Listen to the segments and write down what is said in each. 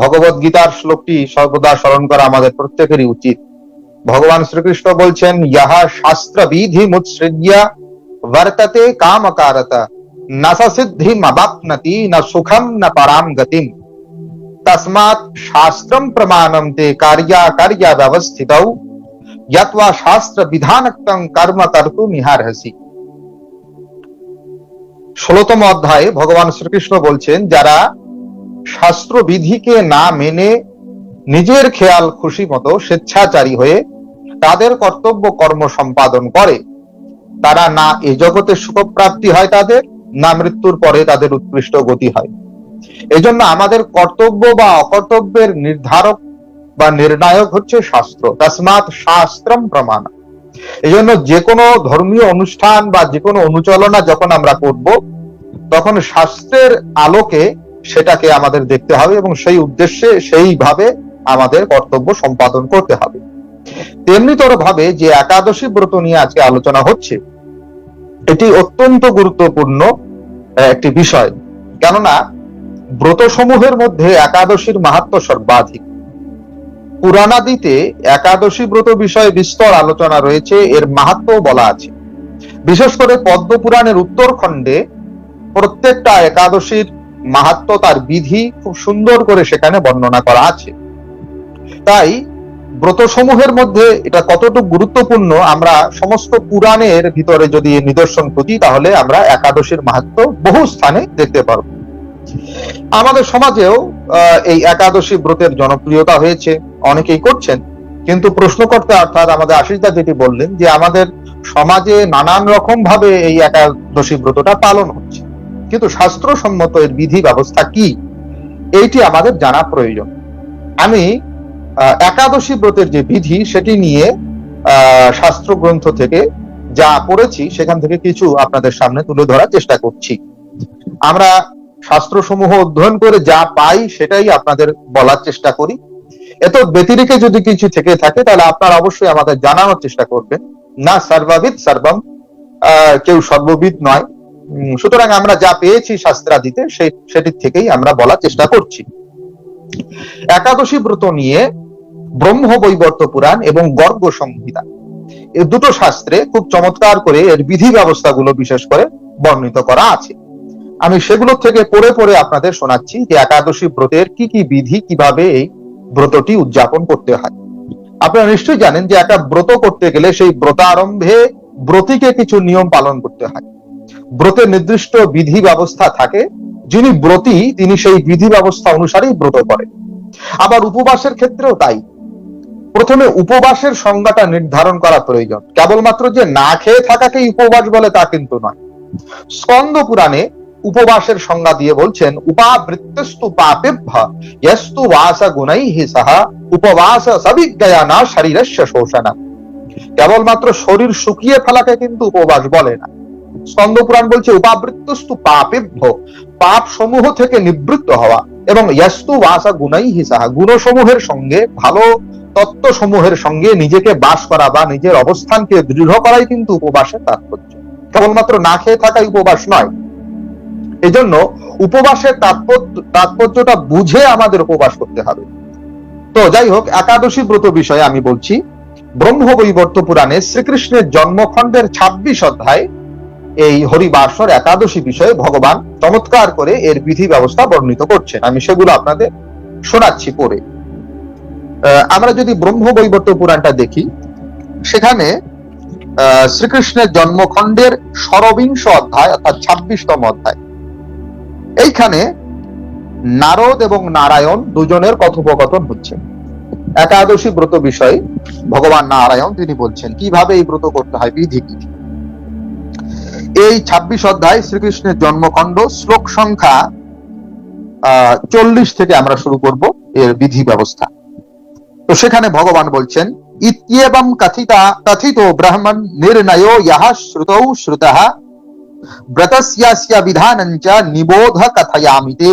ভগবত গীতার শ্লোকটি সর্বদা স্মরণ করা আমাদের প্রত্যেকেরই উচিত। ভগবান শ্রীকৃষ্ণ বলছেন ইহা শাস্ত্র বিধি মুৎসৃজ্ঞা বর্ততে কামকারতা। না সিদ্ধি মাবাপনতি না সুখম, না পরাম গতিম। শাস্ত্রম প্রমাণম তে কার্যা কার্যা ব্যবস্থিত। শাস্ত্র কর্ম কর্তু মিহারহসি ষোলতম অধ্যায়ে ভগবান শ্রীকৃষ্ণ বলছেন, যারা শাস্ত্র বিধিকে না মেনে নিজের খেয়াল খুশি মতো স্বেচ্ছাচারী হয়ে তাদের কর্তব্য কর্ম সম্পাদন করে। তারা না এ জগতে সুখপ্রাপ্তি হয় তাদের, না মৃত্যুর পরে তাদের উৎকৃষ্ট গতি হয়। এজন্য আমাদের কর্তব্য বা অকর্তব্যের নির্ধারক বা নির্ণায়ক হচ্ছে শাস্ত্র, তসমাৎ শাস্ত্রম প্রমাণ। এজন্য যে কোনো ধর্মীয় অনুষ্ঠান বা যে কোনো অনুচলনা যখন আমরা করব, তখন শাস্ত্রের আলোকে সেটাকে আমাদের দেখতে হবে এবং সেই উদ্দেশ্যে সেইভাবে আমাদের কর্তব্য সম্পাদন করতে হবে। তেমনিতর ভাবে যে একাদশী ব্রত নিয়ে আজকে আলোচনা হচ্ছে, এটি অত্যন্ত গুরুত্বপূর্ণ একটি বিষয়। কেননা ব্রত সমূহের মধ্যে একাদশীর মাহাত্ম সর্বাধিক। পুরাণাদিতে একাদশী ব্রত বিষয়ে বিস্তর আলোচনা রয়েছে, এর মাহাত্ম বলা আছে। বিশেষ করে পদ্ম পুরাণের উত্তর খণ্ডে প্রত্যেকটা একাদশীর মাহাত্ম তার বিধি খুব সুন্দর করে সেখানে বর্ণনা করা আছে। তাই ব্রত সমূহের মধ্যে এটা কতটুকু গুরুত্বপূর্ণ, আমরা সমস্ত পুরাণের ভিতরে যদি নিদর্শন খুঁজি, তাহলে আমরা একাদশীর মাহাত্ম বহু স্থানে দেখতে পারব। আমাদের সমাজেও এই একাদশী ব্রতের জনপ্রিয়তা হয়েছে, অনেকেই করছেন। কিন্তু প্রশ্নকর্তা অর্থাৎ আমাদের আশিসদা যেটি বললেন, যে আমাদের সমাজে নানান রকম ভাবে এই একাদশী ব্রতটা পালন হচ্ছে। কিন্তু শাস্ত্রসম্মত এর বিধি ব্যবস্থা কি? এইটি আমাদের জানা প্রয়োজন। আমি একাদশী ব্রতের যে বিধি, সেটি নিয়ে শাস্ত্র গ্রন্থ থেকে যা পড়েছি, সেখান থেকে কিছু আপনাদের সামনে তুলে ধরার চেষ্টা করছি। আমরা শাস্ত্র সমূহ অধ্যয়ন করে যা পাই, সেটাই আপনাদের বলার চেষ্টা করি। এত ব্যতিরিকে যদি কিছু থেকে থাকে, তাহলে আপনারা অবশ্যই আমাদের জানানোর চেষ্টা করবেন। না সর্বাবিদ সর্বম কেউ সর্ববিদ নয়। সুতরাং আমরা যা পেয়েছি শাস্ত্রাদিতে সেটির থেকেই আমরা বলার চেষ্টা করছি। একাদশী ব্রত নিয়ে ব্রহ্ম বৈবর্ত পুরাণ এবং গর্গ সংহিতা। এই দুটো শাস্ত্রে খুব চমৎকার করে এর বিধি ব্যবস্থাগুলো বিশেষ করে বর্ণিত করা আছে। আমি সেগুলো থেকে পড়ে পড়ে আপনাদের শোনাচ্ছি যে একাদশী ব্রতের কি কি বিধি, কীভাবে এই ব্রতটি উদযাপন করতে হয়। আপনারা নিশ্চয়ই জানেন যে একটা ব্রত করতে গেলে সেই ব্রতারম্ভে ব্রতীকে কিছু নিয়ম পালন করতে হয়। ব্রতের নির্দিষ্ট বিধি ব্যবস্থা থাকে, যিনি ব্রতী, তিনি সেই বিধি ব্যবস্থা অনুসারেই ব্রত করেন। আবার উপবাসের ক্ষেত্রেও তাই। প্রথমে উপবাসের সংজ্ঞাটা নির্ধারণ করা প্রয়োজন। কেবলমাত্র যে না খেয়ে থাকাকে উপবাস বলে তা কিন্তু নয়। স্কন্দ পুরাণে উপবাসের সংজ্ঞা দিয়ে বলছেন, উপাবৃত্তস্তু পাপেভ্য ইয়স্তু বাস গুণাইহি সাহা, উপবাস সবিজ্ঞয়া না শরীরস্য শোষণা। কেবলমাত্র শরীর শুকিয়ে ফেলাকে কিন্তু উপবাস বলে না। স্কন্দ পুরাণ বলছে, উপাবৃত্তস্তু পাপেভ্য। পাপ সমূহ থেকে নিবৃত্ত হওয়া এবং ইয়াস্তু বাসা গুণাইহি সাহা। গুণসমূহের সঙ্গে, ভালো তত্ত্ব সমূহের সঙ্গে নিজেকে বাস করা বা নিজের অবস্থানকে দৃঢ় করাই কিন্তু উপবাসের তাৎপর্য। কেবলমাত্র না খেয়ে থাকাই উপবাস নয়। এজন্য উপবাসের তাৎপর্য, তাৎপর্যটা বুঝে আমাদের উপবাস করতে হবে। তো যাই হোক, একাদশী ব্রত বিষয়ে আমি বলছি। ব্রহ্ম বৈবর্ত পুরাণে শ্রীকৃষ্ণের জন্মখণ্ডের ২৬ অধ্যায় এই হরিবাসর একাদশী বিষয়ে ভগবান চমৎকার করে এর বিধি ব্যবস্থা বর্ণিত করছেন। আমি সেগুলো আপনাদের শোনাচ্ছি পরে। আমরা যদি ব্রহ্ম বৈবর্ত পুরাণটা দেখি, সেখানে শ্রীকৃষ্ণের জন্মখণ্ডের সরবিংশ অধ্যায় অর্থাৎ ছাব্বিশতম অধ্যায়। এইখানে নারদ এবং নারায়ণ দুজনের কথোপকথন হচ্ছে। একাদশী ব্রত বিষয়ে ভগবান নারায়ণ তিনি বলছেন, কীভাবে এই ব্রত করতে হয়, বিধি কি? এই ছাব্বিশ অধ্যায় শ্রীকৃষ্ণের জন্মখণ্ড, শ্লোক সংখ্যা চল্লিশ থেকে আমরা শুরু করব এর বিধি ব্যবস্থা। তো সেখানে ভগবান বলছেন ইত্যেবম কথিতা, কথিত ব্রাহ্মণ নির্ণয় ইহ শ্রুতৌ শ্রুতः। ব্রতস্যাস্য বিধানঞ্চ নিবোধ কথয়ামিতে।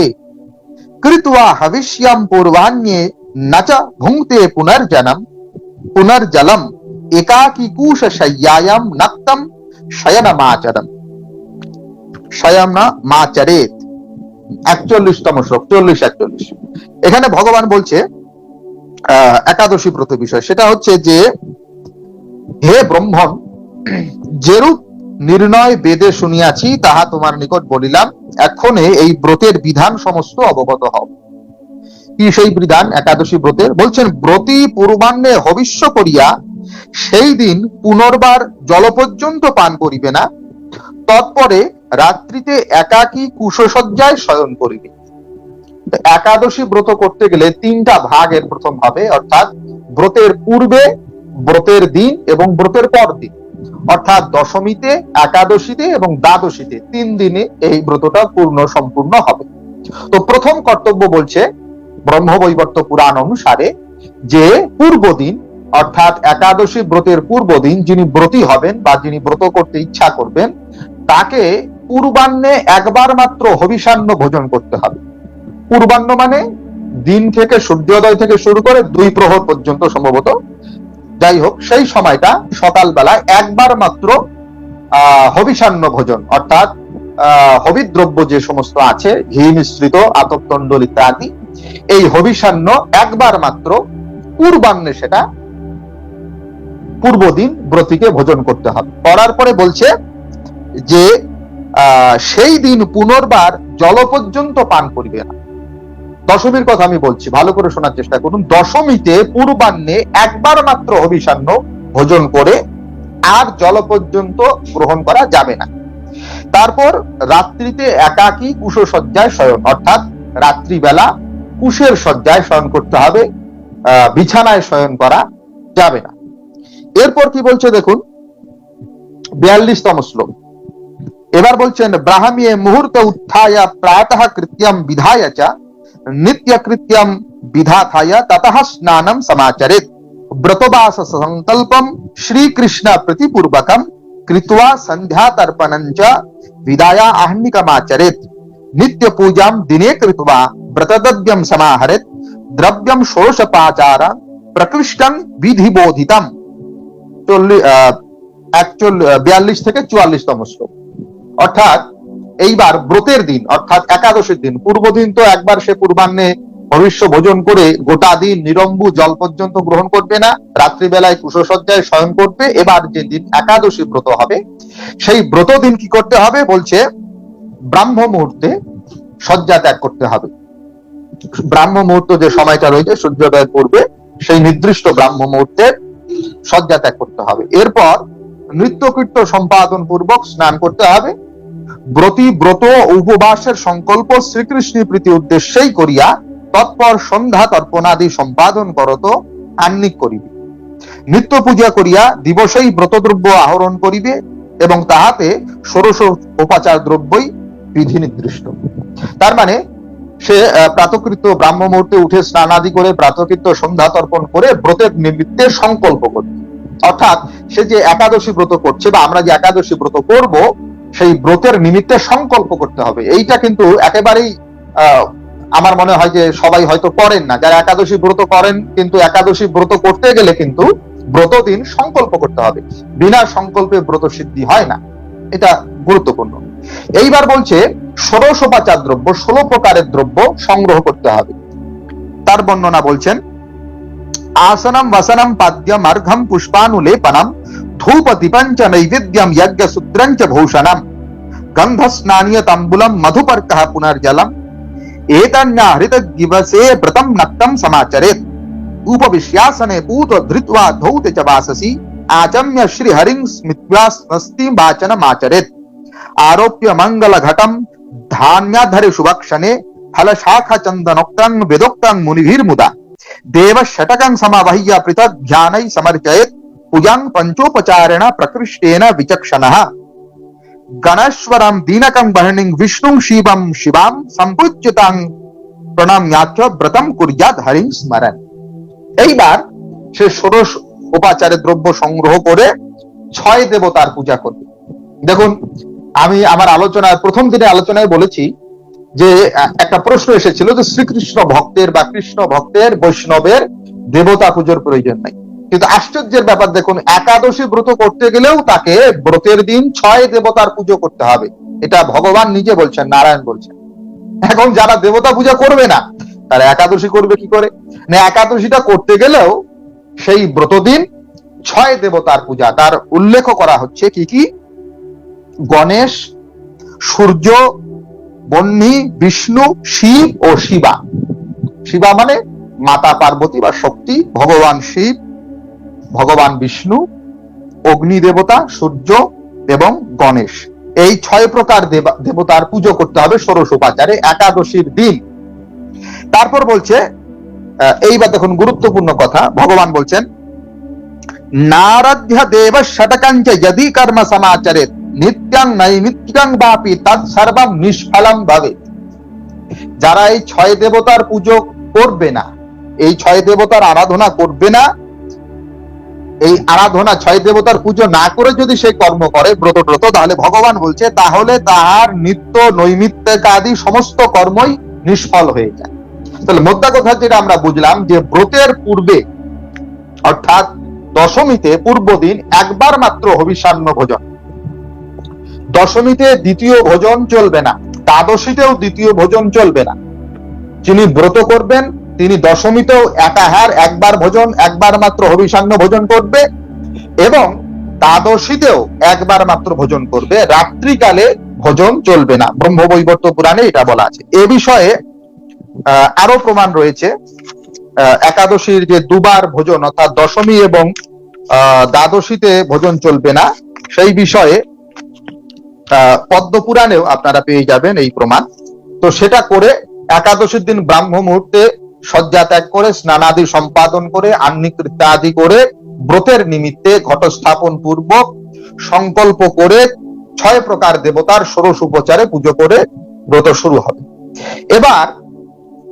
কৃত্বা হবিষ্যম পূর্বাণ্যে ন চ ভুঙ্ক্তে পুনর্জনম। পুনর্জলম কুশ শয্যায়াম নক্তম শয়নমাচরম। শয়ন মাচরেত একচল্লিশতম শ্লোক, চল্লিশ, একচল্লিশ। এখানে ভগবান বলছে একাদশী ব্রত বিষয়। সেটা হচ্ছে যে, হে ব্রহ্মণ, যেরূপ নির্ণয় বেদে শুনিয়াছি, তাহা তোমার নিকট বলিলাম এখনে এই ব্রতের বিধান সমস্ত অবগত হও। কি সেই বিধান, একাদশী ব্রতের? বলছেন, ব্রতী পূর্বাহ্নে হবিষ্য করিয়া, সেই দিন পুনর্বার জল পর্যন্ত পান করিবে না তৎপরে রাত্রিতে একাকী কুশসজ্জায় শয়ন করিবে। একাদশী ব্রত করতে গেলে তিনটা ভাগের প্রথম হবে অর্থাৎ ব্রতের পূর্বে, ব্রতের দিন এবং ব্রতের পর দিন অর্থাৎ দশমীতে, একাদশীতে এবং দ্বাদশীতে তিন দিনে এই ব্রতটা পূর্ণ সম্পূর্ণ হবে। তো প্রথম কর্তব্য বলছে ব্রহ্মবৈবর্ত পুরাণ অনুসারে যে পূর্ব দিন, অর্থাৎ একাদশী ব্রতের পূর্ব দিন যিনি ব্রতী হবেন বা যিনি ব্রত করতে ইচ্ছা করবেন তাকে পূর্বাহ্নে একবার মাত্র হবিষান্ন ভোজন করতে হবে। পূর্বাহ্ন মানে দিন থেকে সূর্যোদয় থেকে শুরু করে দুই প্রহর পর্যন্ত সম্ভবত। যাই হোক, সেই সময়টা সকালবেলা একবার মাত্র আহ হবিষান্ন ভোজন, অর্থাৎ আহ হবিদ্রব্য যে সমস্ত আছে, ঘি মিশ্রিত, আতপতণ্ডল ইত্যাদি, এই হবিষান্ন একবার মাত্র পূর্বাহ্নে সেটা পূর্বদিন ব্রতীকে ভোজন করতে হবে। করার পরে বলছে যে সেই দিন পুনর্বার জল পর্যন্ত পান করিবে না। দশমীর কথা আমি বলছি, ভালো করে শোনার চেষ্টা করুন। দশমীতে পূর্বাহ্নে একবার মাত্র অভিসান্ন ভোজন করে আর জল পর্যন্ত গ্রহণ করা যাবে না। তারপর রাত্রিতে একাকী কুশসজ্জায় শয়ন, অর্থাৎ রাত্রিবেলা কুশের সজ্জায় শয়ন করতে হবে বিছানায় শয়ন করা যাবে না। এরপর কি বলছে দেখুন, বিয়াল্লিশতম শ্লোক। এবার বলছেন, ব্রাহ্মী মুহূর্ত উত্থায় প্রাতঃ কৃত্যম বিধায় চ, নিত্য কৃত্যম বিধাথায় ততঃ স্নানম সমাচরেত ব্রতবাস সংকল্পম শ্রীকৃষ্ণ প্রতিপূর্বকম কৃত্वा সন্ধ্যা তর্পণম চ বিদায়া আহ্নিকমাচরেত নিত্য পূজাম দিনে কৃত্वा ব্রতদ্রব্যম সমাহরেত দ্রব্যম ষোড়শপাচার প্রকৃষ্টং বিধিবোধিতম। চল্লিশ একচল্লিশ বিয়াল্লিশ থেকে চুয়াল্লিশতম শ্লোক। অর্থাৎ এইবার ব্রতের দিন, অর্থাৎ একাদশীর দিন। পূর্ব দিন তো একবার সে পূর্বাহ্নে ভবিষ্য ভোজন করে গোটা দিন নিরম্বু জল পর্যন্ত গ্রহণ করবে না, রাত্রিবেলায় কুশসজ্জায় শয়ন করবে, এবার যে দিন একাদশী ব্রত হবে, সেই ব্রত দিন কি করতে হবে বলছে, ব্রাহ্ম মুহূর্তে শয্যা ত্যাগ করতে হবে। ব্রাহ্ম মুহূর্ত যে সময়টা রয়েছে সূর্যোদয় পূর্বে, সেই নির্দিষ্ট ব্রাহ্ম মুহূর্তে শয্যা ত্যাগ করতে হবে। এরপর নৃত্যকৃত্য সম্পাদন পূর্বক স্নান করতে হবে ব্রতী ব্রত উপবাসের সংকল্প শ্রীকৃষ্ণের প্রীতি উদ্দেশ্যেই করিয়া তৎপর সন্ধ্যা তর্পণাদি সম্পাদন করত আন্নিক করিবে। নিত্য পূজা করিয়া দিবসেই ব্রতদ্রব্য আহরণ করিবে এবং তাহাতে ষোড়শ উপাচার দ্রব্যই বিধি নির্দিষ্ট। তার মানে সে প্রাতকৃত ব্রাহ্ম মুহূর্তে উঠে স্নানাদি করে প্রাতকৃত সন্ধ্যা তর্পণ করে ব্রতের নিমিত্তে সংকল্প করবে। অর্থাৎ সে যে একাদশী ব্রত করছে বা আমরা যে একাদশী ব্রত করব সেই ব্রতের নিমিত্তে সংকল্প করতে হবে। এইটা কিন্তু একেবারেই আমার মনে হয় যে সবাই হয়তো করেন না। যারা একাদশী ব্রত করেন, কিন্তু একাদশী ব্রত করতে গেলে কিন্তু ব্রত দিন সংকল্প করতে হবে। বিনা সংকল্পে ব্রত সিদ্ধি হয় না। এটা গুরুত্বপূর্ণ। এইবার বলছে, ষোড়শোপাচার দ্রব্য, ষোলো প্রকারের দ্রব্য সংগ্রহ করতে হবে। তার বর্ণনা বলছেন, আসনম, বাসনম, পাদ্যম পুষ্পানু লেপানাম धूपतिपंच च नैवेद्यं यज्ञसूत्रं च भूषणम्। तंबुलम मधुपर्क पुनर्जलम। एतन्याहृत दिवसे व्रतम नक्तम समाचरेत। उपविश्यासने पूत धृत्वा धौते च वाससी। आचम्य श्रीहरिं स्मित्वा स्वस्ति वाचनमाचरेत्। आरोप्य मंगल घटम धान्याधरे शुभक्षणे फलशाखचन्दनोक्तं वेदोक्तं मुनिभिर्मुदा। देवषटकं समावह्य पृथक ध्यानै समर्चयेत्। మునిభిర్ముదా దేవ షటకం సమవహ్య పృథక్ ధ్యానై సమర్చయత్ పూజాం పంచోపచారేణ ప్రకృష్టేన విచక్షణ గణేశ్వరం దీనకం బహిణిం విష్ణుం శివం శివాం সম্পূজ্যতাং প্রণাম্যাচ ব্রতম কুর্যাত হরিং স্মরণ এইবার সে ষোড়শ উপাচারে দ্রব্য সংগ্রহ করে ছয় দেবতার পূজা করবে দেখুন আমি আমার আলোচনায় প্রথম দিনে আলোচনায় বলেছি যে আহ, একটা প্রশ্ন এসেছিল যে শ্রীকৃষ্ণ ভক্তের বা কৃষ্ণ ভক্তের বৈষ্ণবের দেবতা পুজোর প্রয়োজন নাই কিন্তু আশ্চর্যের ব্যাপার দেখুন, একাদশী ব্রত করতে গেলেও তাকে ব্রতের দিন ছয় দেবতার পুজো করতে হবে। এটা ভগবান নিজে বলছেন, নারায়ণ বলছেন। এখন যারা দেবতা পূজা করবে না, তারা একাদশী করবে কি করে? না, একাদশীটা করতে গেলেও সেই ব্রতদিন ছয় দেবতার পূজা। তার উল্লেখ করা হচ্ছে কি কি? গণেশ, সূর্য বহ্নি বিষ্ণু, শিব ও শিবা। শিবা মানে মাতা পার্বতী বা শক্তি, ভগবান শিব ভগবান বিষ্ণু, অগ্নি দেবতা, সূর্য এবং গণেশ। এই ছয় প্রকার দেবতার পুজো করতে হবে ষোড়শ উপাচারে একাদশীর দিন। তারপর বলছে এইবার দেখুন গুরুত্বপূর্ণ কথা। ভগবান বলছেন, নারাধ্য দেব ষটকাঞ্চ যদি কর্ম সমাচরে নিত্যাং নৈমিত্তিকাং বাপি তৎ সর্বম নিষ্ফলম ভাবে। যারা এই ছয় দেবতার পুজো করবে না, এই ছয় দেবতার আরাধনা করবে না এই আরাধনা ছয় দেবতার পুজো না করে যদি সে কর্ম করে ব্রত ব্রত তাহলে ভগবান বলছে, তাহলে তাহার নিত্য নৈমিত্তিক আদি সমস্ত কর্মই নিষ্ফল হয়ে যায়। তাহলে মোদ্দা কথা যেটা আমরা বুঝলাম যে ব্রতের পূর্বে, অর্থাৎ দশমীতে পূর্ব দিন একবার মাত্র হবিষান্ন ভোজন। দশমীতে দ্বিতীয় ভোজন চলবে না, দ্বাদশীতেও দ্বিতীয় ভোজন চলবে না। যিনি ব্রত করবেন তিনি দশমীতেও একাহার, একবার ভোজন, একবার মাত্র হবিষান্ন ভোজন করবে এবং দ্বাদশীতেও একবার মাত্র ভোজন করবে। রাত্রিকালে ভোজন চলবে না। ব্রহ্মবৈবর্ত পুরাণে এটা বলা আছে। এ বিষয়ে আরও প্রমাণ রয়েছে। একাদশীর যে দুবার ভোজন, অর্থাৎ দশমী এবং দ্বাদশীতে ভোজন চলবে না, সেই বিষয়ে পদ্ম পুরাণেও আপনারা পেয়ে যাবেন এই প্রমাণ। তো সেটা করে একাদশীর দিন ব্রাহ্ম মুহূর্তে শয্যা ত্যাগ করে, স্নানাদি সম্পাদন করে আহ্নিক ইত্যাদি করে, ব্রতের নিমিত্তে ঘটস্থাপন পূর্বক সংকল্প করে ছয় প্রকার দেবতার ষোড়শ উপচারে পুজো করে ব্রত শুরু হবে। এবার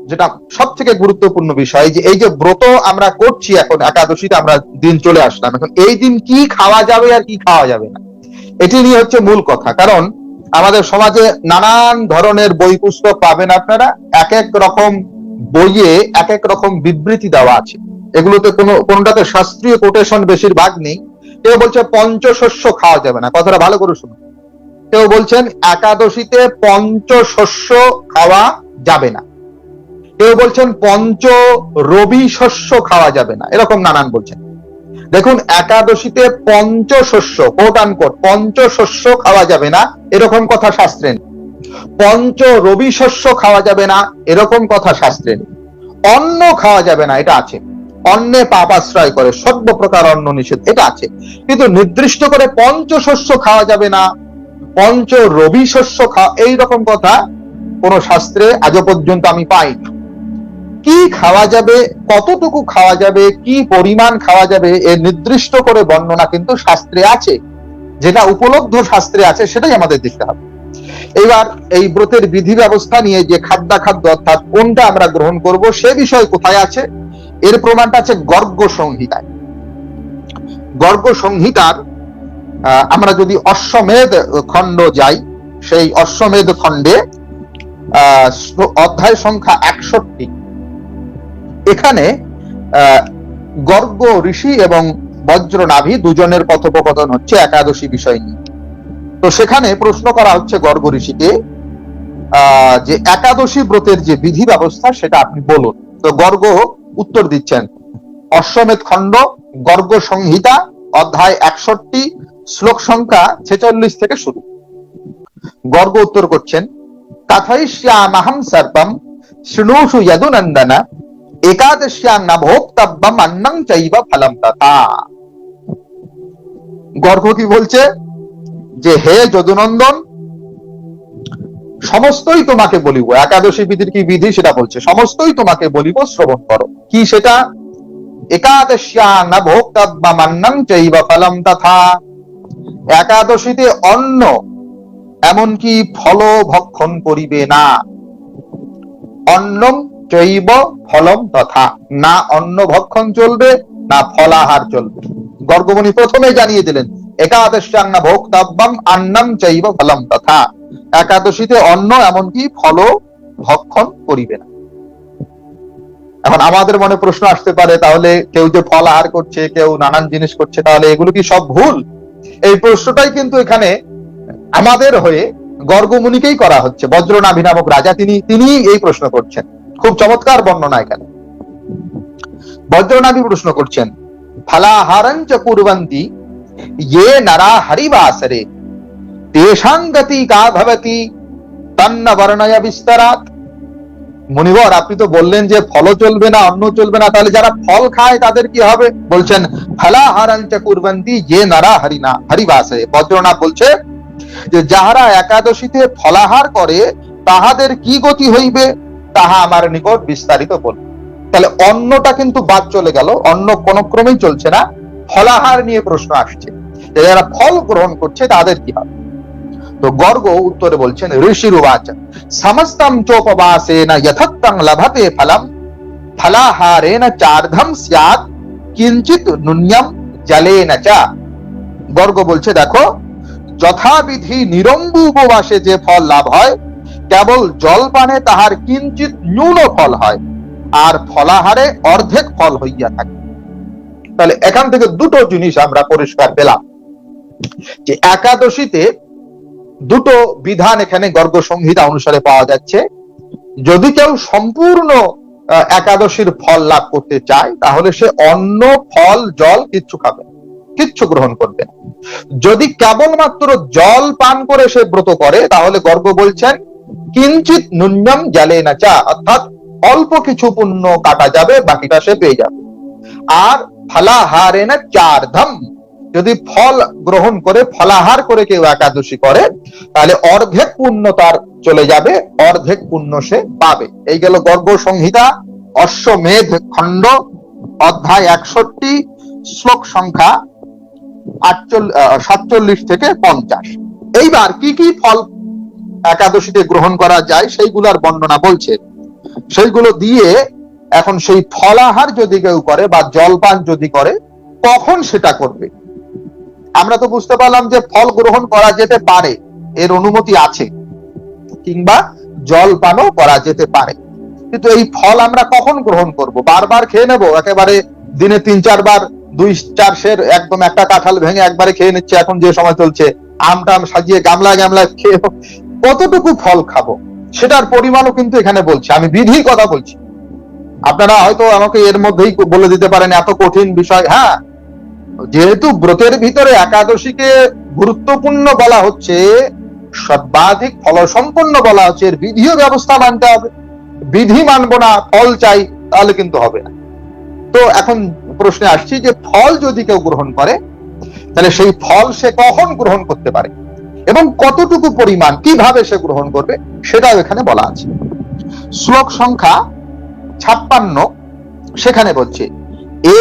যেটা সব থেকে গুরুত্বপূর্ণ বিষয়, যে এই যে ব্রত আমরা করছি এখন, একাদশীতে আমরা দিন চলে আসলাম, এখন এই দিন কি খাওয়া যাবে আর কি খাওয়া যাবে না? এটি নিয়ে হচ্ছে মূল কথা, কারণ আমাদের সমাজে নানান ধরনের বই পুস্তক পাবেন আপনারা, এক এক রকম বইয়ে এক এক রকম বিবৃতি দেওয়া আছে। এগুলোতে কোনো, কোনটাতে শাস্ত্রীয় কোটেশন বেশিরভাগ নেই। কেউ বলছে পঞ্চশস্য খাওয়া যাবে না। কথাটা ভালো করে শুনুন। কেউ বলছেন একাদশীতে পঞ্চশস্য খাওয়া যাবে না। কেউ বলছেন পঞ্চ রবি শস্য খাওয়া যাবে না। এরকম নানান বলছেন। দেখুন, একাদশীতে পঞ্চশস্য কোট আনকোট পঞ্চশস্য খাওয়া যাবে না। এরকম কথা শাস্ত্রে নেই। পঞ্চ রবি শস্য খাওয়া যাবে না, এরকম কথা শাস্ত্রে নেই। অন্ন খাওয়া যাবে না, এটা আছে। অন্নে পাপ আশ্রয় করে সর্ব প্রকার অন্ন নিষেধ, এটা আছে। কিন্তু নির্দিষ্ট করে পঞ্চশস্য খাওয়া যাবে না, পঞ্চ রবি শস্য খাওয়া এইরকম কথা কোন শাস্ত্রে আজও পর্যন্ত আমি পাইনি। কি খাওয়া যাবে, কতটুকু খাওয়া যাবে, কি পরিমাণ খাওয়া যাবে, এর নির্দিষ্ট করে বর্ণনা কিন্তু শাস্ত্রে আছে। যেটা উপলব্ধ শাস্ত্রে আছে, সেটাই আমাদের দেখতে হবে। এবার এই ব্রতের বিধি ব্যবস্থা নিয়ে যে খাদ্যাখাদ্য অর্থাৎ কোনটা আমরা গ্রহণ করব, সে বিষয় কোথায় আছে? এর প্রমাণটা আছে গর্গ সংহিতায়। গর্গ সংহিতার আমরা যদি অশ্বমেধ খণ্ড যাই, সেই অশ্বমেধ খণ্ডে অধ্যায় সংখ্যা একষট্টি। এখানে গর্গ ঋষি এবং বজ্রনাভি দুজনের কথোপকথন হচ্ছে একাদশী বিষয় নিয়ে। তো সেখানে প্রশ্ন করা হচ্ছে গর্গ ঋষিকে যে একাদশী ব্রতের যে বিধি ব্যবস্থা সেটা আপনি বলুন। তো গর্গ উত্তর দিচ্ছেন। অশ্বমেধ খণ্ড, গর্গ সংহিতা, অধ্যায় একষট্টি, শ্লোক সংখ্যা ছেচল্লিশ থেকে শুরু। গর্গ উত্তর করছেন কথয়িষ্যামহং সর্বম শৃণুষু যদুনন্দন একাদশ্যাং না ভোক্তব্যম অন্নং চৈব ফলম তথা। গর্গ কি বলছে? যে হে যদুনন্দন, সমস্তই তোমাকে বলিব। একাদশী বিধির কি বিধি সেটা বলছে? সমস্তই তোমাকে বলিব, শ্রবণ করো। কি সেটা? একাদশ্যাং না ভোক্তব্যম অন্নং চৈব ফলম তথা। একাদশীতে অন্ন এমনকি ফল ভক্ষণ করিবে না। অন্নম চৈব ফলম তথা। না অন্ন ভক্ষণ চলবে, না ফলাহার চলবে। গর্গমণি প্রথমে জানিয়ে দিলেন একাদশ্যাং ভোক্তব্যম অন্নম চৈব ফলম তথা। একাদশীতে অন্ন এমনকি ফল ভক্ষণ করিবে না। এখন আমাদের মনে প্রশ্ন আসতে পারে, তাহলে কেউ যে ফল আহার করছে, কেউ নানান জিনিস করছে, তাহলে এগুলো কি সব ভুল? এই প্রশ্নটাই কিন্তু এখানে আমাদের হয়ে গর্গমুনিকেই করা হচ্ছে। বজ্রনাভি নামক রাজা তিনি তিনি এই প্রশ্ন করছেন। খুব চমৎকার বর্ণনা এখানে। বজ্রনাভি প্রশ্ন করছেন, ফলাহারঞ্চ কুর্বন্তি ये नरा हरिवासरे तेषां गति का भवति তন্ন বর্ণয় বিস্তারাত মুনিবর আপনি তো বললেন যে ফল চলবে না অন্ন চলবে না তাহলে যারা ফল খায় তাদের কি হবে বলছেন ফলাহারাঞ্চ কুরবন্তি যে নারা হরিনা হরিবাসে বজ্রনাথ বলছে যে যাহারা একাদশীতে ফলাহার করে তাহাদের কি গতি হইবে তাহা আমার নিকট বিস্তারিত বল তাহলে অন্নটা কিন্তু বাদ চলে গেল অন্য কোন ক্রমেই চলছে না ফলাহার নিয়ে প্রশ্ন আসছে। যারা ফল গ্রহণ করছে, তাদের কি হবে? তো গর্গ উত্তরে বলছেন ঋষির উবাচ সমস্তম চোপবাসেন যথত্তং লভতে ফলম ফলাহারেন চার্ধম স্যাৎ কিঞ্চিত নুন্যম জলেন চা। গর্গ বলছে, দেখো, যথাবিধি নিরম্বু উপবাসে যে ফল লাভ হয়, কেবল জল পানে তাহার কিঞ্চিত ন্যূন ফল হয়, আর ফলাহারে অর্ধেক ফল হইয়া থাকে। তাহলে এখান থেকে দুটো জিনিস আমরা পরিষ্কার পেলাম। যে একাদশীতে দুটো বিধান এখানে গর্গ সংহিতা অনুসারে পাওয়া যাচ্ছে। যদি কেউ সম্পূর্ণ একাদশীর ফল লাভ করতে চায়, তাহলে সে অন্ন, ফল, জল কিচ্ছু খাবে কিচ্ছু গ্রহণ করবে। যদি কেবলমাত্র জল পান করে সে ব্রত করে, তাহলে গর্গ বলছেন কিঞ্চিত নুন্যম জালে না চা, অর্থাৎ অল্প কিছু পুণ্য কাটা যাবে, বাকিটা সে পেয়ে যাবে। আর ফলাহারে না চার ধম যদি ফল গ্রহণ করে, ফলাহার করে কেউ একাদশী করে, তাহলে অর্ধেক পুণ্য তার চলে যাবে, অর্ধেক পুণ্য সে পাবে। এই গেল গর্গ সংহিতা অশ্বমেধ খণ্ড, অধ্যায় একষট্টি, শ্লোক সংখ্যা আটচল্লিশ সাতচল্লিশ থেকে পঞ্চাশ। এইবার কি কি ফল একাদশীতে গ্রহণ করা যায়, সেইগুলার বর্ণনা বলছে। সেইগুলো দিয়ে এখন সেই ফলাহার যদি কেউ করে বা জলপান যদি করে, কখন সেটা করবে? আমরা তো বুঝতে পারলাম যে ফল গ্রহণ করা যেতে পারে, এর অনুমতি আছে, কিংবা জলপানও করা যেতে পারে। কিন্তু এই ফল আমরা কখন গ্রহণ করব? বারবার খেয়ে নেব? একেবারে দিনে তিন চারবার দুই, চার সের একদম একটা কাঁঠাল ভেঙে একবারে খেয়ে নিচ্ছে, এখন যে সময় চলছে, আম টাম সাজিয়ে গামলা গামলা খেয়ে কতটুকু ফল খাব? সেটার পরিমাণও কিন্তু এখানে বলছে, আমি বিধি কথা বলছি। আপনারা হয়তো আমাকে এর মধ্যেই বলে দিতে পারেন এত কঠিন বিষয়। হ্যাঁ যেহেতু ব্রতের ভিতরে একাদশীকে গুরুত্বপূর্ণ বলা হচ্ছে, সর্বাধিক ফলসম্পন্ন বলা হচ্ছে, এর বিধিও ব্যবস্থা মানতে হবে, বিধি মানবো না, ফল চাই, তাহলে কিন্তু হবে না। তো এখন প্রশ্নে আসছি যে ফল যদি কেউ গ্রহণ করে, তাহলে সেই ফল সে কখন গ্রহণ করতে পারে? এবং কতটুকু পরিমাণ, কীভাবে সে গ্রহণ করবে, সেটাও এখানে বলা আছে। শ্লোক সংখ্যা ছাপ্পান্ন, সেখানে বলছে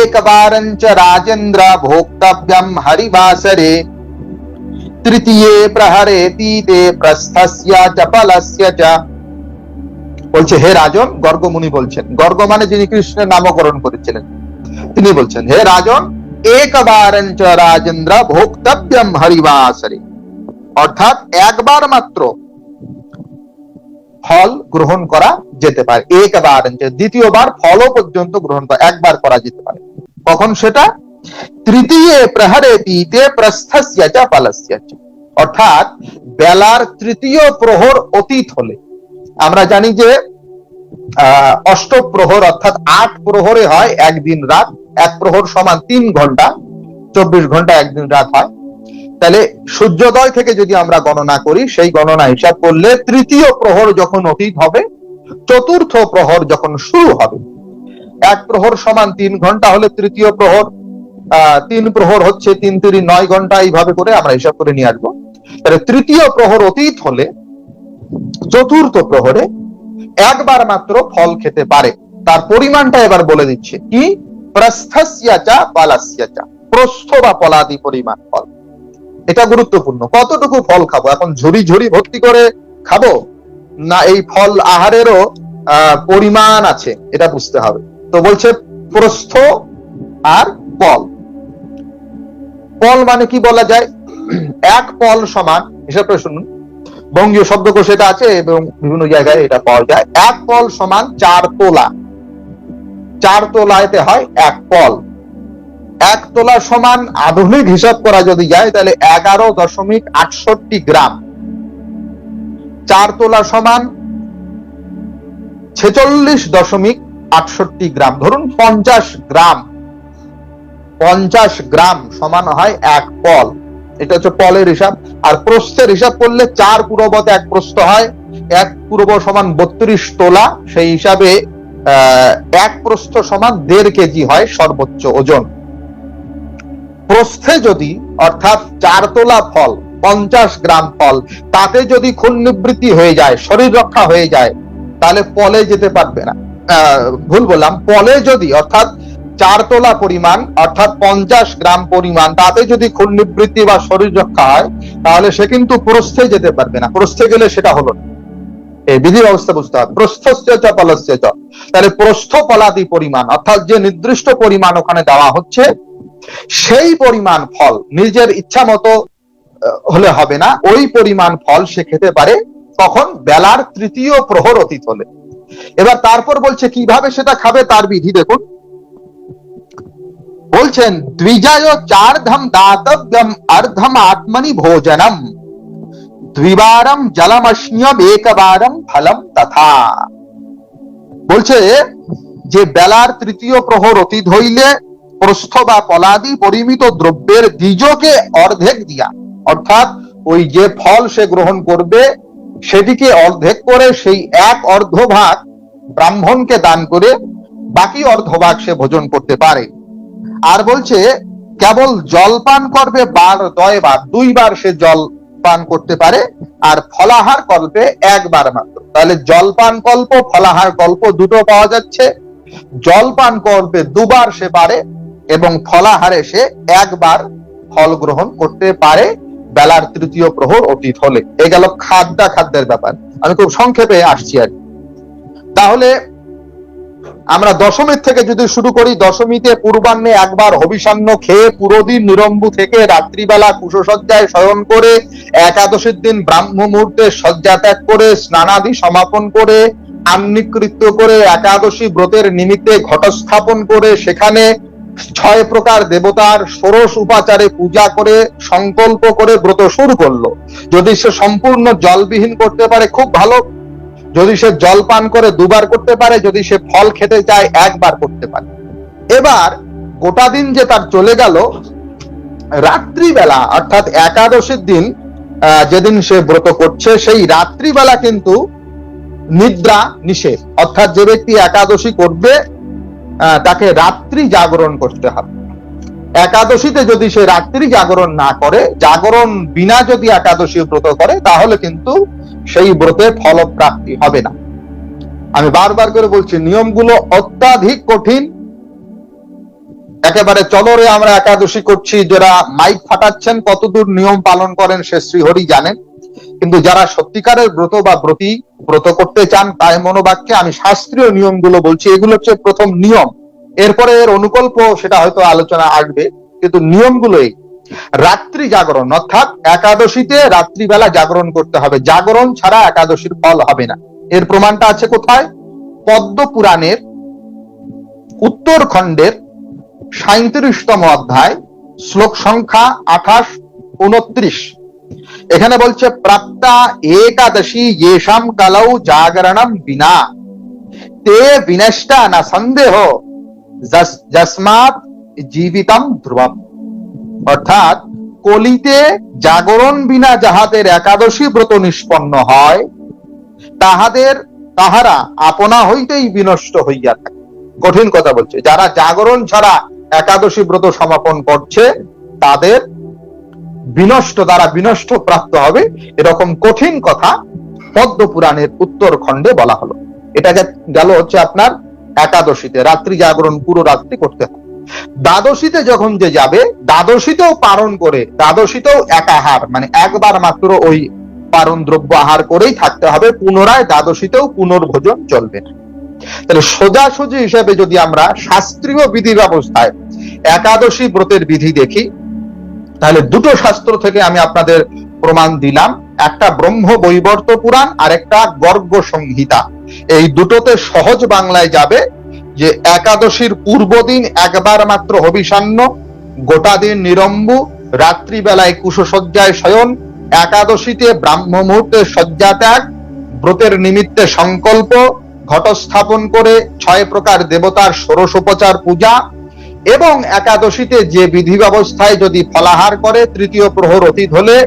একবারঞ্চ রাজেন্দ্র ভোক্তব্যম হরিবাসরে, তৃতীয় প্রহরে তীতে প্রস্থস্য চপলস্য চ। বলছে, হে রাজন, গর্গমুনি বলছেন, গর্গ মানে যিনি কৃষ্ণের নামকরণ করেছিলেন। তিনি বলছেন, হে রাজন একবারঞ্চ রাজেন্দ্র ভোক্তব্যম হরিবাসরে। অর্থাৎ একবার মাত্র ফল গ্রহণ করা যেতে পারে। একবার দ্বিতীয়বার ফলও পর্যন্ত গ্রহণ করা, একবার করা যেতে পারে। কখন সেটা? তৃতীয় প্রহরে তীতে প্রস্থস্য চ অর্থাৎ বেলার তৃতীয় প্রহর অতীত হলে। আমরা জানি যে অষ্ট প্রহর অর্থাৎ আট প্রহরে হয় একদিন রাত, এক প্রহর সমান তিন ঘণ্টা। চব্বিশ ঘণ্টা একদিন রাত হয়। তাহলে সূর্যোদয় থেকে যদি আমরা গণনা করি, সেই গণনা হিসাব করলে তৃতীয় প্রহর যখন অতীত হবে, চতুর্থ প্রহর যখন শুরু হবে। এক প্রহর সমান তিন ঘণ্টা হলে তৃতীয় প্রহর তিন প্রহর হচ্ছে তিন তিরি নয় ঘণ্টা, এইভাবে করে আমরা হিসাব করে নিয়ে আসব। তাহলে তৃতীয় প্রহর অতীত হলে, চতুর্থ প্রহরে একবার মাত্র ফল খেতে পারে। তার পরিমাণটা এবার বলে দিচ্ছে। কি? প্রস্থস্যাচা পালাস্যাচা প্রস্থ বা পলাদি পরিমাণ ফল। এটা গুরুত্বপূর্ণ। কতটুকু ফল খাব? এখন ঝুড়ি ঝুড়ি ভর্তি করে খাব? না এই ফল আহারেরও আহ, পরিমাণ আছে এটা বুঝতে হবে। তো বলছে প্রস্থ আর পল পল মানে কি বলা যায়? এক পল সমান হিসাব করে শুনুন। বঙ্গীয় শব্দকোষ এটা আছে এবং বিভিন্ন জায়গায় এটা পাওয়া যায়। এক পল সমান চার তোলা। চার তোলাতে হয় এক পল এক তোলা সমান আধুনিক হিসাব করা যদি যায়, তাহলে এগারো দশমিক আটষট্টি গ্রাম। চার তোলা সমান ছেচল্লিশ দশমিক আটষট্টি গ্রাম। ধরুন পঞ্চাশ গ্রাম। পঞ্চাশ গ্রাম সমান হয় এক পল। এটা হচ্ছে পলের হিসাব। আর প্রস্থের হিসাব করলে চার পূর্বত এক প্রস্থ হয়। এক পূর্ব সমান বত্রিশ তোলা। সেই হিসাবে এক প্রস্থ সমান দেড় কেজি হয় সর্বোচ্চ ওজন। প্রস্থে যদি, অর্থাৎ চার তোলা ফল, পঞ্চাশ গ্রাম ফল, তাতে যদি খুন নিবৃত্তি হয়ে যায়, শরীর রক্ষা হয়ে যায়, তাহলে পলে যেতে পারবে না। ভুল বললাম পলে যদি, অর্থাৎ চার তোলা পরিমাণ, অর্থাৎ পঞ্চাশ গ্রাম পরিমাণ, তাতে যদি খুন নিবৃত্তি বা শরীর রক্ষা হয়, তাহলে সে কিন্তু প্রস্থে যেতে পারবে না। প্রস্থে গেলে সেটা হলো না। এই বিধি ব্যবস্থা বুঝতে হবে। প্রস্থস্য চ তাহলে প্রস্থ পলাদি পরিমাণ, অর্থাৎ যে নির্দিষ্ট পরিমাণ ওখানে দেওয়া হচ্ছে সেই পরিমাণ ফল নিজের ইচ্ছা মতো হলে হবে না, ওই পরিমাণ ফল সে খেতে পারে কখন বেলার তৃতীয় প্রহর অতীত হলে। এবার তারপর বলছে, কীভাবে সেটা খাবে তার বিধি দেখুন। বলছেন, দ্বিজায় চার্ধম দাতব্যম অর্ধম আত্মনি ভোজনম, দ্বিবারম জলমস্ন্যম একবারম ফলম তথা। বলছে, যে বেলার তৃতীয় প্রহর অতীত হইলে প্রস্থ বা পলাদি পরিমিত দ্রব্যের দ্বিজকে অর্ধেক দিয়া। অর্থাৎ ওই যে ফল সে গ্রহণ করবে, সেটিকে অর্ধেক করে সেই এক অর্ধভাগ ব্রাহ্মণকে দান করে বাকি অর্ধভাগ সে ভোজন করতে পারে। আর বলছে, কেবল জল পান করবে বার দয়বার, দুইবার সে জল পান করতে পারে, আর ফলাহার কল্পে একবার মাত্র। তাহলে জল পান কল্প, ফলাহার কল্প দুটো পাওয়া যাচ্ছে। জল পান কল্পে দুবার সে পারে এবং ফলাহারে সে একবার ফল গ্রহণ করতে পারে। বেলার তৃতীয় প্রহর অতীত হলে। এ গেল খাদ্যা খাদ্যের ব্যাপার। আমি খুব সংক্ষেপে আসছি আর তাহলে আমরা দশমীর থেকে যদি শুরু করি, দশমীতে পূর্বাহ্নে একবার হবিষান্ন খেয়ে পুরোদিন নিরম্বু থেকে রাত্রিবেলা কুশসজ্জায় শয়ন করে, একাদশীর দিন ব্রাহ্ম মুহূর্তে শয্যা ত্যাগ করে, স্নানাদি সমাপন করে আন্নিকৃত্য করে, একাদশী ব্রতের নিমিত্তে ঘটস্থাপন করে, সেখানে ছয় প্রকার দেবতার ষোড়শ উপাচারে পূজা করে, সংকল্প করে ব্রত শুরু করল। যদি সে সম্পূর্ণ জলবিহীন করতে পারে, খুব ভালো। যদি সে জল পান করে দুবার করতে পারে, যদি সে ফল খেতে চায়, একবার করতে পারে। এবার গোটা দিন যে তার চলে গেল, রাত্রিবেলা, অর্থাৎ একাদশীর দিন যেদিন সে ব্রত করছে, সেই রাত্রিবেলা কিন্তু নিদ্রা নিষেধ। অর্থাৎ যে ব্যক্তি একাদশী করবে তাকে রাত্রি জাগরণ করতে হবে। একাদশীতে যদি সে রাত্রি জাগরণ না করে, জাগরণ বিনা যদি একাদশী ব্রত করে, তাহলে কিন্তু সেই ব্রতে ফলপ্রাপ্তি হবে না। আমি বারবার করে বলছি, নিয়মগুলো অত্যাধিক কঠিন। একেবারে চলরে আমরা একাদশী করছি, যারা মাইক ফাটাচ্ছেন, কতদূর নিয়ম পালন করেন সে শ্রীহরি জানেন। কিন্তু যারা সত্যিকারের ব্রত বা ব্রতি ব্রত করতে চান, তাই মনোবাক্যে আমি শাস্ত্রীয় নিয়মগুলো বলছি। এগুলো হচ্ছে প্রথম নিয়ম। এরপরে এর অনুকল্প, সেটা হয়তো আলোচনা আসবে, কিন্তু নিয়মগুলো এই। রাত্রি জাগরণ, অর্থাৎ একাদশীতে রাত্রিবেলা জাগরণ করতে হবে। জাগরণ ছাড়া একাদশীর ফল হবে না। এর প্রমাণটা আছে কোথায়? পদ্ম পুরাণের উত্তর খণ্ডের সাঁত্রিশতম অধ্যায়, শ্লোক সংখ্যা আঠাশ, উনত্রিশ। এখানে বলছে, প্রাপ্তা একাদশী येषां কালৌ জাগরণম বিনা। তে বিনষ্টা না সন্দেহ, যস- জীবিতম ধ্রুবম। অর্থাৎ, কলিতে জাগরণ বিনা যাহাদের একাদশী ব্রত নিষ্পন্ন হয়, তাহাদের, তাহারা আপনা হইতেই বিনষ্ট হইয়া থাকে। কঠিন কথা বলছে, যারা জাগরণ ছাড়া একাদশী ব্রত সমাপন করছে, তাদের বিনষ্ট দ্বারা বিনষ্ট প্রাপ্ত হবে, এরকম কঠিন কথা পদ্ম পুরাণের উত্তর খণ্ডে বলা হলো। এটা গেল হচ্ছে আপনার একাদশীতে, রাত্রি জাগরণ পুরো রাত্রি করতে হবে। দ্বাদশীতে যখন যে যাবে, দ্বাদশীতেও পালন করে, দ্বাদশীতেও একাহার মানে একবার মাত্র ওই পারণ দ্রব্য আহার করেই থাকতে হবে, পুনরায় দ্বাদশীতেও পুনর্ভোজন চলবে না। তাহলে সোজাসুজি হিসেবে যদি আমরা শাস্ত্রীয় বিধি ব্যবস্থায় একাদশী ব্রতের বিধি দেখি তাহলে দুটো শাস্ত্র থেকে আমি আপনাদের প্রমাণ দিলাম। একটা ব্রহ্ম বৈবর্ত পুরাণ আর একটা গর্গ সংহিতা। এই দুটোতে সহজ বাংলায় যাবে যে একাদশীর পূর্ব দিন একবার মাত্র হবিষান্ন, গোটা দিন নিরম্বু, রাত্রিবেলায় কুশসজ্জায় শয়ন, একাদশীতে ব্রাহ্ম মুহূর্তে শয্যা ত্যাগ, ব্রতের নিমিত্তে সংকল্প, ঘটস্থাপন করে ছয় প্রকার দেবতার ষোড়শোপচার পূজা এবং একাদশীতে যে বিধি ব্যবস্থায় যদি ফলাহার করে, তৃতীয় প্রহর অতীত হলে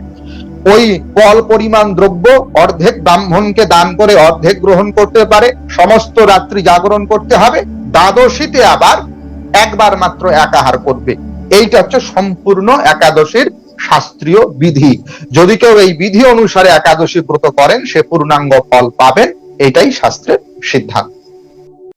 ওই কল পরিমাণ দ্রব্য অর্ধেক ব্রাহ্মণকে দান করে অর্ধেক গ্রহণ করতে পারে, সমস্ত রাত্রি জাগরণ করতে হবে, দ্বাদশীতে আবার একবার মাত্র একাহার করবে। এইটা হচ্ছে সম্পূর্ণ একাদশীর শাস্ত্রীয় বিধি। যদি কেউ এই বিধি অনুসারে একাদশী ব্রত করেন, সে পূর্ণাঙ্গ ফল পাবেন, এটাই শাস্ত্রের সিদ্ধান্ত।